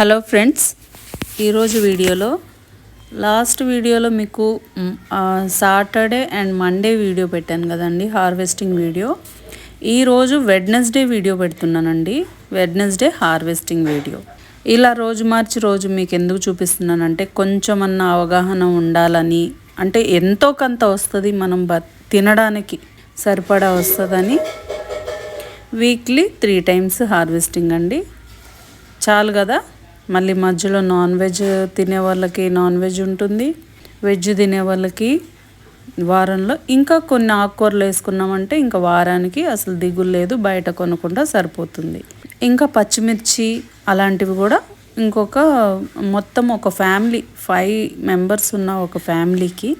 Hello friends ఈరోజు వీడియోలో last వీడియోలో మీకు సాటర్డే అండ్ మండే వీడియో పెట్టాను కదండి హార్వెస్టింగ్ వీడియో. ఈరోజు వెడ్నెస్డే వీడియో పెడుతున్నానండి వెడ్నెస్డే హార్వెస్టింగ్ వీడియో. ఇలా రోజు మార్చి రోజు మీకు ఎందుకు చూపిస్తున్నానంటే కొంచెమన్నా అవగాహన ఉండాలని అంటే ఎంతో కొంత వస్తుంది మనం బ తినడానికి సరిపడా వస్తుందని వీక్లీ త్రీ టైమ్స్ హార్వెస్టింగ్ అండి. చాలు కదా? మళ్ళీ మధ్యలో నాన్ వెజ్ తినే వాళ్ళకి నాన్ వెజ్ ఉంటుంది. వెజ్ తినే వాళ్ళకి వారంలో ఇంకా కొన్ని ఆకుకూరలు వేసుకున్నామంటే ఇంకా వారానికి అసలు దిగులు లేదు బయట కొనకుండా సరిపోతుంది. ఇంకా పచ్చిమిర్చి అలాంటివి కూడా ఇంకొక మొత్తం ఒక ఫ్యామిలీ ఫైవ్ మెంబర్స్ ఉన్న ఒక ఫ్యామిలీకి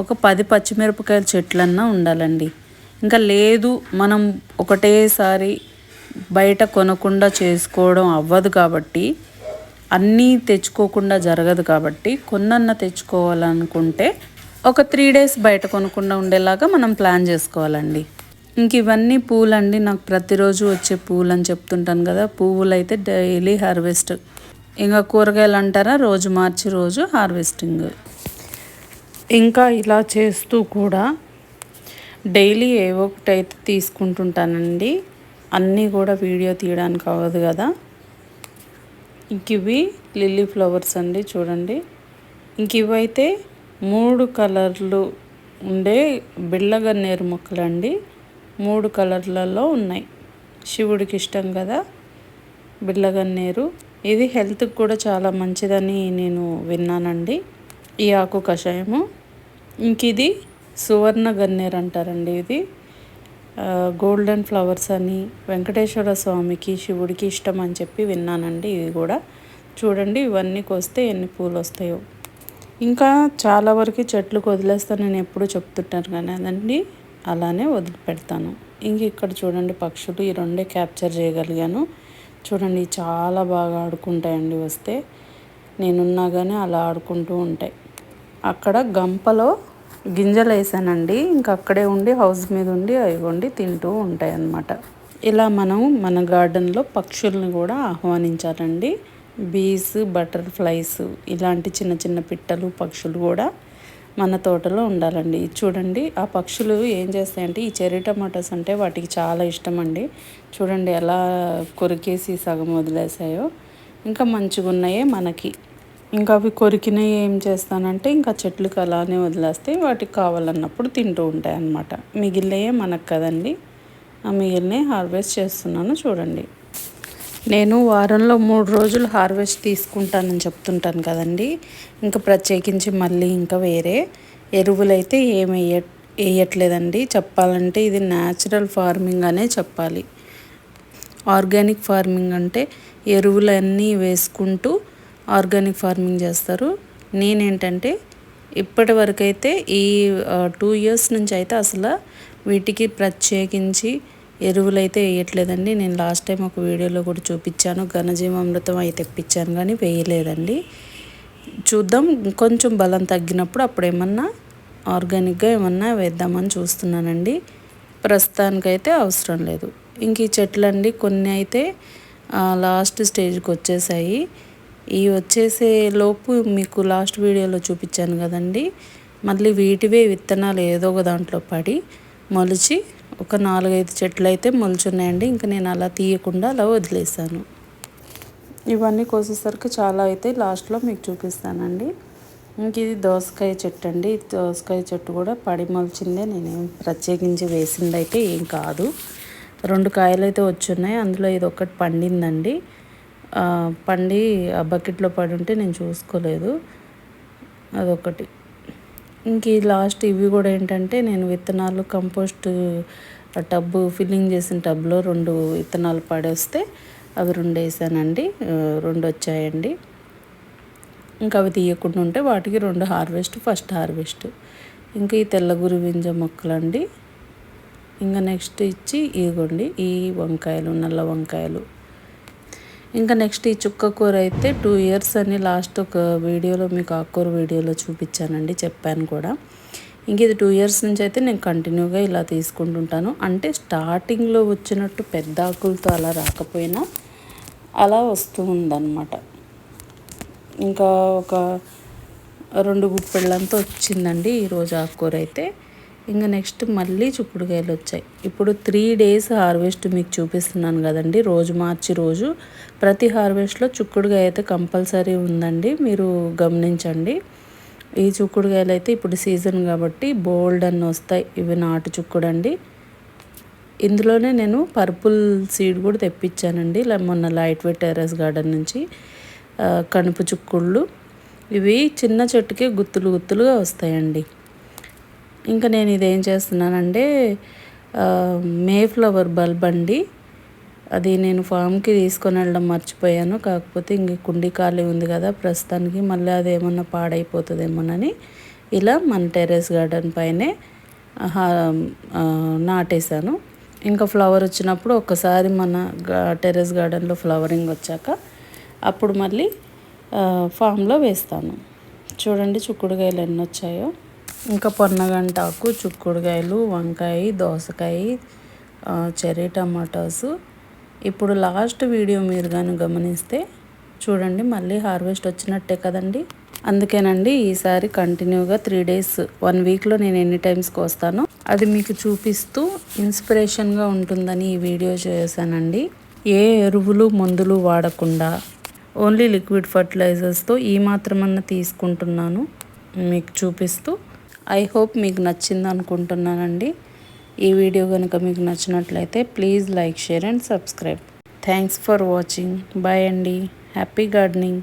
ఒక పది పచ్చిమిరపకాయల చెట్లన్నా ఉండాలండి. ఇంకా లేదు మనం ఒకటేసారి బయట కొనకుండా చేసుకోవడం అవ్వదు కాబట్టి అన్నీ తెచ్చుకోకుండా జరగదు కాబట్టి కొన్నన్న తెచ్చుకోవాలనుకుంటే ఒక త్రీ డేస్ బయట కొనకుండా ఉండేలాగా మనం ప్లాన్ చేసుకోవాలండి. ఇంక ఇవన్నీ పూలండి. నాకు ప్రతిరోజు వచ్చే పూలు అని చెప్తుంటాను కదా పువ్వులు అయితే డైలీ హార్వెస్ట్. ఇంకా కూరగాయలు అంటారా? రోజు మార్చి రోజు హార్వెస్టింగ్. ఇంకా ఇలా చేస్తూ కూడా డైలీ ఏవో ఒకటి అయితే తీసుకుంటుంటానండి అన్నీ కూడా వీడియో తీయడానికి అవ్వదు కదా. ఇంక ఇవి లిల్లీ ఫ్లవర్స్ అండి చూడండి. ఇంక ఇవైతే మూడు కలర్లు ఉండే బిళ్ళగన్నేరు మొక్కలు అండి. మూడు కలర్లలో ఉన్నాయి. శివుడికి ఇష్టం కదా బిళ్ళగన్నేరు ఇది హెల్త్కి కూడా చాలా మంచిదని నేను విన్నానండి. ఈ ఆకు కషాయము. ఇంక ఇది సువర్ణ గన్నేరు అంటారండి ఇది. గోల్డెన్ ఫ్లవర్స్ అని వెంకటేశ్వర స్వామికి శివుడికి ఇష్టం అని చెప్పి విన్నానండి. ఇవి కూడా చూడండి ఇవన్నీ కోస్తే ఎన్ని పూలు వస్తాయో ఇంకా చాలా వరకు చెట్లు వదిలేస్తాను నేను ఎప్పుడు చెప్తుంటాను కానీ అదండి అలానే వదిలిపెడతాను. ఇంక ఇక్కడ చూడండి పక్షులు ఈ రెండే క్యాప్చర్ చేయగలిగాను. చూడండి చాలా బాగా ఆడుకుంటాయండి వస్తే. నేనున్నా కానీ అలా ఆడుకుంటూ ఉంటాయి. అక్కడ గంపలో గింజలు వేసానండి. ఇంకా అక్కడే ఉండి హౌస్ మీద ఉండి అవి వండి తింటూ ఉంటాయి అన్నమాట ఇలా మనం మన గార్డెన్లో పక్షుల్ని కూడా ఆహ్వానించాలండి. బీస్ బటర్ఫ్లైస్ ఇలాంటి చిన్న చిన్న పిట్టలు పక్షులు కూడా మన తోటలో ఉండాలండి. చూడండి ఆ పక్షులు ఏం చేస్తాయంటే ఈ చెర్రీ టమాటాస్ అంటే వాటికి చాలా ఇష్టం అండి చూడండి ఎలా కొరికేసి సగం వదిలేసాయో. ఇంకా మంచిగా ఉన్నాయే మనకి. ఇంకా అవి కొరికినవి ఏం చేస్తానంటే ఇంకా చెట్లకు అలానే వదిలేస్తే వాటికి కావాలన్నప్పుడు తింటూ ఉంటాయి అన్నమాట. మిగిలినయే మనకు కదండి. ఆ మిగిలినవి హార్వెస్ట్ చేస్తున్నాను చూడండి. నేను వారంలో మూడు రోజులు హార్వెస్ట్ తీసుకుంటానని చెప్తుంటాను కదండి. ఇంకా ప్రత్యేకించి మళ్ళీ ఇంకా వేరే ఎరువులైతే ఏమి వేయ వేయట్లేదండి. చెప్పాలంటే ఇది న్యాచురల్ ఫార్మింగ్ అనే చెప్పాలి. ఆర్గానిక్ ఫార్మింగ్ అంటే ఎరువులన్నీ వేసుకుంటూ ఆర్గానిక్ ఫార్మింగ్ చేస్తారు. నేనేంటంటే ఇప్పటి వరకైతే ఈ టూ ఇయర్స్ నుంచి అయితే అసలు వీటికి ప్రత్యేకించి ఎరువులు అయితే వేయట్లేదండి. నేను లాస్ట్ టైం ఒక వీడియోలో కూడా చూపించాను. ఘనజీవామృతం అయితే తెప్పించాను కానీ వేయలేదండి. చూద్దాం. కొంచెం బలం తగ్గినప్పుడు అప్పుడు ఏమన్నా ఆర్గానిక్గా ఏమన్నా వేద్దామని చూస్తున్నానండి. ప్రస్తుతానికైతే అవసరం లేదు. ఇంక ఈ చెట్లండి కొన్ని అయితే లాస్ట్ స్టేజ్కి వచ్చేసాయి. ఈ వచ్చేసే లోపు మీకు లాస్ట్ వీడియోలో చూపించాను కదండి. మళ్ళీ వీటివే విత్తనాలు ఏదో ఒక దాంట్లో పడి మొలిచి ఒక నాలుగైదు చెట్లు అయితే మొలుచున్నాయండి. ఇంకా నేను అలా తీయకుండా అలా వదిలేసాను ఇవన్నీ కోసేసరికి చాలా అయితే లాస్ట్లో మీకు చూపిస్తానండి. ఇంక ఇది దోసకాయ చెట్టు అండి. దోసకాయ చెట్టు కూడా పడి మొలిచిందే. నేనేం ప్రత్యేకించి వేసింది అయితే ఏం కాదు. రెండు కాయలు అయితే వచ్చున్నాయి. అందులో ఇది ఒకటి పండిందండి. పండి ఆ బకెట్లో పడి ఉంటే నేను చూసుకోలేదు. అదొకటి. ఇంక ఈ లాస్ట్ ఇవి కూడా ఏంటంటే నేను విత్తనాలు కంపోస్ట్ టబ్బు ఫిల్లింగ్ చేసిన టబ్లో రెండు విత్తనాలు పడేస్తే అవి రెండు వేసానండి రెండు వచ్చాయండి ఇంకా అవి తీయకుండా ఉంటే వాటికి రెండు హార్వెస్ట్ ఫస్ట్ హార్వెస్ట్. ఇంకా ఈ తెల్లగురి వింజ మొక్కలండి. ఇంకా నెక్స్ట్ ఇచ్చి ఇదిగోండి ఈ వంకాయలు నల్ల వంకాయలు. ఇంకా నెక్స్ట్ ఈ చుక్క కూర అయితే టూ ఇయర్స్ అని లాస్ట్ ఒక వీడియోలో మీకు ఆకుకూర వీడియోలో చూపించానండి చెప్పాను కూడా. ఇంక ఇది టూ ఇయర్స్ నుంచి అయితే నేను కంటిన్యూగా ఇలా తీసుకుంటుంటాను. అంటే స్టార్టింగ్లో వచ్చినట్టు పెద్ద ఆకులతో అలా రాకపోయినా అలా వస్తూ ఉందన్నమాట. ఇంకా ఒక రెండు గుప్పెళ్ళంతా వచ్చిందండి ఈరోజు ఆకుకూర అయితే. ఇంకా నెక్స్ట్ మళ్ళీ చిక్కుడుకాయలు వచ్చాయి. ఇప్పుడు త్రీ డేస్ హార్వెస్ట్ మీకు చూపిస్తున్నాను కదండి. రోజు మార్చి రోజు ప్రతి హార్వెస్ట్లో చిక్కుడుకాయ అయితే కంపల్సరీ ఉందండి. మీరు గమనించండి. ఈ చిక్కుడుకాయలు అయితే ఇప్పుడు సీజన్ కాబట్టి బోల్డ్ అన్ని వస్తాయి. ఇవి నాటు చుక్కుడండి. ఇందులోనే నేను పర్పుల్ సీడ్ కూడా తెప్పించానండి. మొన్న లైట్ వెయిట్ టెర్రస్ గార్డెన్ నుంచి కనుపు చుక్కుళ్ళు. ఇవి చిన్న చెట్టుకి గుత్తులు గుత్తులుగా వస్తాయండి. ఇంకా నేను ఇదేం చేస్తున్నానంటే మే ఫ్లవర్ బల్బ్ అండి. అది నేను ఫామ్కి తీసుకొని వెళ్ళడం మర్చిపోయాను. కాకపోతే ఇంక కుండీ ఖాళీ ఉంది కదా ప్రస్తుతానికి మళ్ళీ అది ఏమన్నా పాడైపోతుందేమోనని ఇలా మన టెర్రస్ గార్డెన్ పైనే నాటేశాను. ఇంకా ఫ్లవర్ వచ్చినప్పుడు ఒక్కసారి మన టెర్రస్ గార్డెన్లో ఫ్లవరింగ్ వచ్చాక అప్పుడు మళ్ళీ ఫామ్లో వేస్తాను. చూడండి చుక్కుడుకాయలు ఎన్ని వచ్చాయో. ఇంకా పొన్నగంటాకు చుక్కుడుకాయలు వంకాయ దోసకాయ చెర్రీ టమాటాస్. ఇప్పుడు లాస్ట్ వీడియో మీరు కానీ గమనిస్తే చూడండి మళ్ళీ హార్వెస్ట్ వచ్చినట్టే కదండి. అందుకేనండి ఈసారి కంటిన్యూగా త్రీ డేస్ వన్ వీక్లో నేను ఎన్ని టైమ్స్కి వస్తానో అది మీకు చూపిస్తూ ఇన్స్పిరేషన్గా ఉంటుందని ఈ వీడియో చేశానండి. ఏ ఎరువులు మందులు వాడకుండా ఓన్లీ లిక్విడ్ ఫర్టిలైజర్స్తో ఈ మాత్రమన్నా తీసుకుంటున్నాను. మీకు చూపిస్తూ ఐ హోప్ మీకు నచ్చింది అనుకుంటున్నానండి. ఈ వీడియో కనుక మీకు నచ్చినట్లయితే please like share and subscribe thanks for watching bye అండి. Happy gardening